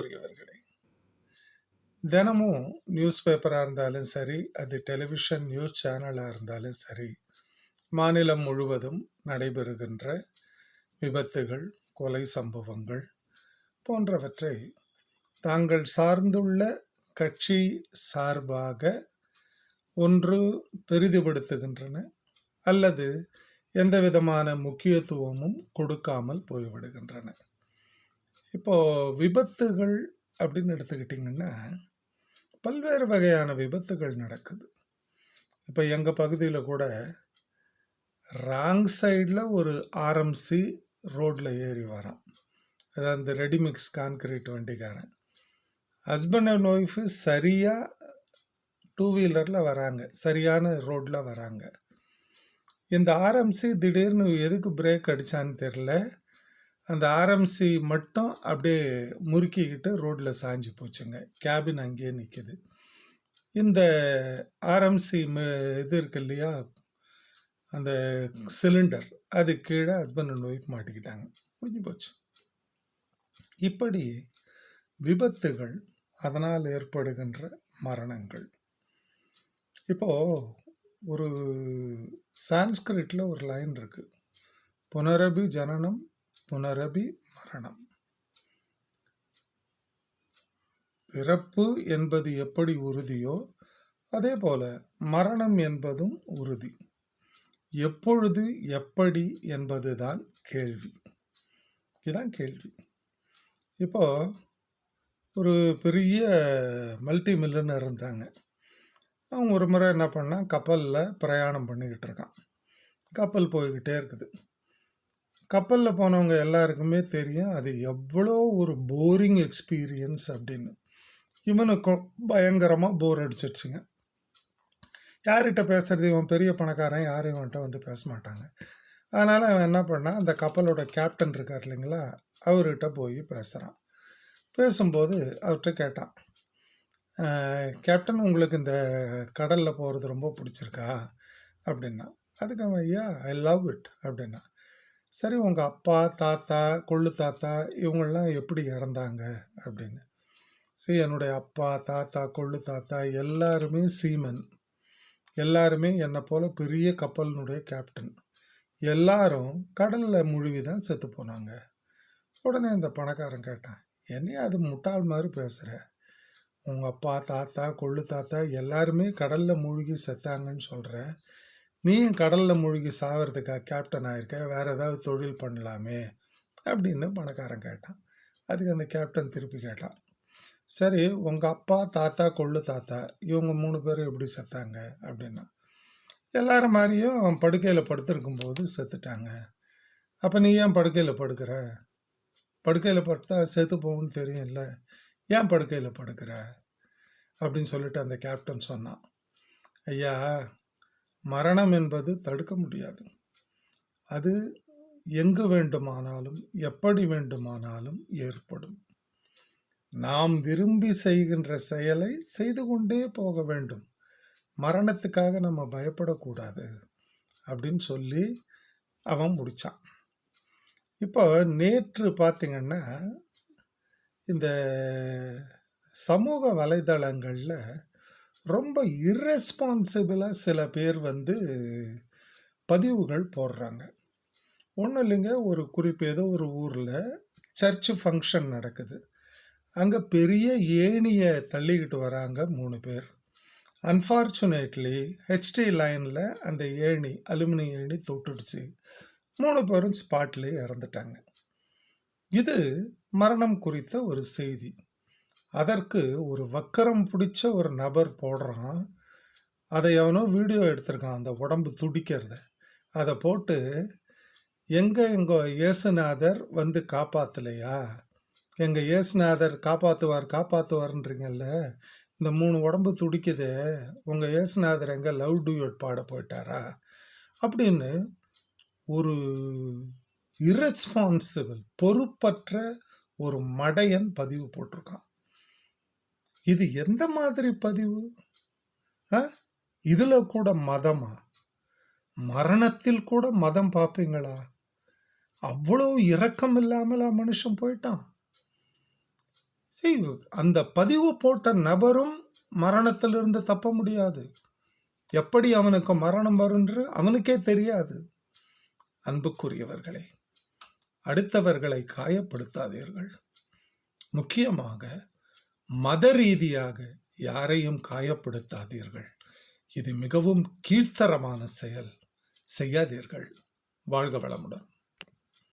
அன்புக்குரியவர்களே தினமும் நியூஸ் பேப்பராக இருந்தாலும் சரி அது டெலிவிஷன் நியூஸ் சேனலாக இருந்தாலும் சரி மாநிலம் முழுவதும் நடைபெறுகின்ற விபத்துகள் கொலை சம்பவங்கள் போன்றவற்றை தாங்கள் சார்ந்துள்ள கட்சி சார்பாக ஒன்று பெரிதுபடுத்துகின்றன அல்லது எந்த விதமான முக்கியத்துவமும் கொடுக்காமல் போய்விடுகின்றன. இப்போ விபத்துகள் அப்படின்னு எடுத்துக்கிட்டிங்கன்னா பல்வேறு வகையான விபத்துகள் நடக்குது. இப்போ எங்கள் பகுதியில் கூட ராங் சைடில் ஒரு ஆர்எம்சி ரோட்டில் ஏறி வரான். அதாவது அந்த ரெடிமிக்ஸ் கான்கிரீட் வண்டிக்காரன். ஹஸ்பண்ட் அண்ட் ஒய்ஃபு சரியாக டூ வீலரில் வராங்க. சரியான ரோட்டில் வராங்க. இந்த ஆர்எம்சி திடீர்னு எதுக்கு பிரேக் அடித்தான்னு தெரில அந்த ஆர்எம்சி மட்டும் அப்படியே முறுக்கிக்கிட்டு ரோட்டில் சாஞ்சு போச்சுங்க. கேபின் அங்கேயே நிற்கிது இந்த ஆர்எம்சி இது இருக்கு இல்லையா? அந்த சிலிண்டர் அது கீழே ஹஸ்பண்ட் அண்ட் ஒய்ஃப் மாட்டிக்கிட்டாங்க. முடிஞ்சு போச்சு. இப்படி விபத்துகள் அதனால் ஏற்படுகின்ற மரணங்கள். இப்போ ஒரு சான்ஸ்கிரிட்டில் ஒரு லைன் இருக்குது புனரபி ஜனனம் புனரபி மரணம். பிறப்பு என்பது எப்படி உறுதியோ அதே போல மரணம் என்பதும் உறுதி. எப்பொழுது எப்படி என்பதுதான் கேள்வி. இதுதான் கேள்வி. இப்போ ஒரு பெரிய மல்டி மில்லனர் இருந்தாங்க. அவங்க ஒரு முறை என்ன பண்ணால் கப்பலில் பிரயாணம் பண்ணிக்கிட்டு இருக்கான். கப்பல் போய்கிட்டே இருக்குது. கப்பலில் போனவங்க எல்லாருக்குமே தெரியும் அது எவ்வளோ ஒரு போரிங் எக்ஸ்பீரியன்ஸ் அப்படின்னு. இவனுக்கு பயங்கரமாக போர் அடிச்சிடுச்சுங்க யார்கிட்ட பேசுறது? இவன் பெரிய பணக்காரன் யாரும் இவன்கிட்ட வந்து பேச மாட்டாங்க. அதனால் அவன் என்ன பண்ணான் அந்த கப்பலோட கேப்டன் இருக்கார் இல்லைங்களா அவர்கிட்ட போய் பேசுகிறான் பேசும்போது அவர்கிட்ட கேட்டான் கேப்டன் உங்களுக்கு இந்த கடலில் போகிறது ரொம்ப பிடிச்சிருக்கா? அப்படின்னா அதுக்கு அவன் ஐயா ஐ லவ் இட் அப்படின்னா சரி உங்கள் அப்பா தாத்தா கொள்ளு தாத்தா இவங்கெல்லாம் எப்படி இறந்தாங்க அப்படின்னு. சரி என்னுடைய அப்பா தாத்தா கொள்ளு தாத்தா எல்லாருமே சீமன். எல்லாருமே என்னை போல் பெரிய கப்பலினுடைய கேப்டன். எல்லாரும் கடலில் முழுகி தான் செத்து போனாங்க. உடனே இந்த பணக்காரன் கேட்டான் என்னையா அது முட்டாள் மாதிரி பேசுகிற உங்கள் அப்பா தாத்தா கொள்ளு தாத்தா எல்லாருமே கடலில் மூழ்கி செத்தாங்கன்னு சொல்கிற நீயும் கடலில் மூழ்கி சாவறதுக்கா கேப்டன் ஆயிருக்க? வேற ஏதாவது தொழில் பண்ணலாமே? அப்படின்னு பணக்காரன் கேட்டான். அதுக்கு அந்த கேப்டன் திருப்பி கேட்டான். சரி உங்கள் அப்பா தாத்தா கொள்ளு தாத்தா இவங்க மூணு பேரும் எப்படி செத்தாங்க? அப்படின்னா எல்லாரும் மாதிரியும் படுக்கையில் படுத்திருக்கும் போது செத்துட்டாங்க. அப்போ நீ ஏன் படுக்கையில் படுக்கிற? படுக்கையில் படுத்தா செத்து போகும்னு தெரியும்ல. ஏன் படுக்கையில் படுக்கிற? அப்படின்னு சொல்லிட்டு அந்த கேப்டன் சொன்னான். ஐயா மரணம் என்பது தடுக்க முடியாது. அது எங்கு வேண்டுமானாலும் எப்படி வேண்டுமானாலும் ஏற்படும். நாம் விரும்பி செய்கின்ற செயலை செய்து கொண்டே போக வேண்டும். மரணத்துக்காக நம்ம பயப்படக்கூடாது அப்படின்னு சொல்லி அவன் முடித்தான் இப்போ நேற்று பார்த்திங்கன்னா இந்த சமூக வலைதளங்களில் ரொம்ப இர்ரெஸ்பான்சிபிளாக சில பேர் வந்து பதிவுகள் போடுறாங்க. ஒன்றும் இல்லைங்க ஒரு குறிப்பு ஏதோ ஒரு ஊரில் சர்ச் ஃபங்க்ஷன் நடக்குது. அங்கே பெரிய ஏணியை தள்ளிக்கிட்டு வராங்க மூணு பேர். அன்ஃபார்ச்சுனேட்லி ஹெச்டி லைனில் அந்த ஏணி அலுமினி ஏணி தொட்டுடுச்சு. மூணு பேரும் ஸ்பாட்லேயே இறந்துட்டாங்க. இது மரணம் குறித்த ஒரு செய்தி. அதற்கு ஒரு வக்கரம் பிடிச்ச ஒரு நபர் போடுறான். அதை எவனோ வீடியோ எடுத்திருக்கான் அந்த உடம்பு துடிக்கிறத. அதை போட்டு எங்கே எங்க இயேசுநாதர் வந்து காப்பாற்றலையா எங்கள் இயேசுநாதர் காப்பாற்றுவார் காப்பாற்றுவார்ன்றீங்கல்ல இந்த மூணு உடம்பு துடிக்குதே. உங்கள் இயேசுநாதர் எங்கே லவ் டூயட் பாட போயிட்டாரா? அப்படின்னு ஒரு இரெஸ்பான்சிபிள் பொறுப்பற்ற ஒரு மடையன் பதிவு போட்டிருக்கான். இது எந்த மாதிரி பதிவு? ஆ? கூட மதமா? மரணத்தில் கூட மதம் பார்ப்பீங்களா அவ்வளோ இரக்கம் இல்லாமலா மனுஷன் போயிட்டான்? அந்த பதிவு போட்ட நபரும் மரணத்திலிருந்து தப்ப முடியாது. எப்படி அவனுக்கு மரணம் வரும்ன்று அவனுக்கே தெரியாது. அன்புக்குரியவர்களே அடுத்தவர்களை காயப்படுத்தாதீர்கள். முக்கியமாக மத ரீதியாக யாரையும் காயப்படுத்தாதீர்கள். இது மிகவும் கீழ்த்தரமான செயல். செய்யாதீர்கள். வாழ்க வளமுடன்.